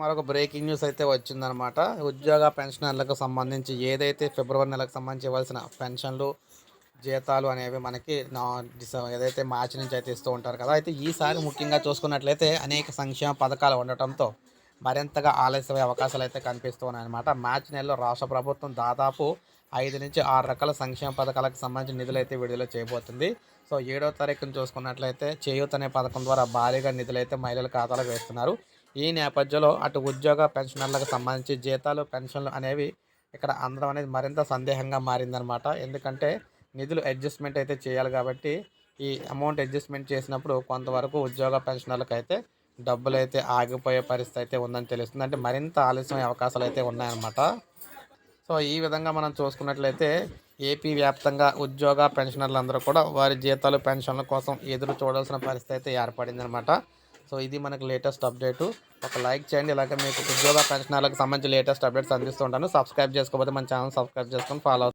మరొక breaking news అయితే వచ్చిందనమాట. ఉద్యోగ పెన్షనర్లకు సంబంధించి ఏదైతే ఫిబ్రవరి నెలకు సంబంధించి ఇవ్వాల్సిన పెన్షన్లు జీతాలు అనేవి మనకి నా ఏదైతే మార్చి నుంచి అయితే ఇస్తూ ఉంటారు కదా అయితే ఈసారి ముఖ్యంగా చూసుకున్నట్లయితే అనేక సంక్షేమ పథకాలు ఉండటంతో మరింతగా ఆలస్యమయ్యే అవకాశాలు అయితే కనిపిస్తూ ఉన్నాయన్నమాట. మార్చి నెలలో రాష్ట్ర ప్రభుత్వం దాదాపు ఐదు నుంచి ఆరు రకాల సంక్షేమ పథకాలకు సంబంధించిన నిధులు అయితే విడుదల చేయబోతుంది. సో ఏడో తారీఖును చూసుకున్నట్లయితే చేయూత్ అనే పథకం ద్వారా భారీగా నిధులైతే మహిళల ఖాతాలో వేస్తున్నారు. ఈ నేపథ్యంలో అటు ఉద్యోగ పెన్షనర్లకు సంబంధించి జీతాలు పెన్షన్లు అనేవి ఇక్కడ అందడం అనేది మరింత సందేహంగా మారిందనమాట. ఎందుకంటే నిధులు అడ్జస్ట్మెంట్ అయితే చేయాలి కాబట్టి ఈ అమౌంట్ అడ్జస్ట్మెంట్ చేసినప్పుడు కొంతవరకు ఉద్యోగ పెన్షనర్లకు అయితే డబ్బులు అయితే ఆగిపోయే పరిస్థితి అయితే ఉందని తెలుస్తుంది. అంటే మరింత ఆలస్యమయ్యే అవకాశాలు అయితే ఉన్నాయన్నమాట. సో ఈ విధంగా మనం చూసుకున్నట్లయితే ఏపీ వ్యాప్తంగా ఉద్యోగ పెన్షనర్లందరూ కూడా వారి జీతాలు పెన్షన్ల కోసం ఎదురు చూడాల్సిన పరిస్థితి అయితే ఏర్పడిందనమాట. సో ఇది మనకు లేటెస్ట్ అప్డేటు. ఒక లైక్ చేయండి ఇలాగే మీకు ఉద్యోగ పెన్షనర్లకు సంబంధించి లేటెస్ట్ అప్డేట్స్ అందిస్తుంటాను సబ్స్క్రైబ్ చేసుకోకపోతే మన ఛానల్ సబ్స్క్రైబ్ చేసుకొని ఫాలో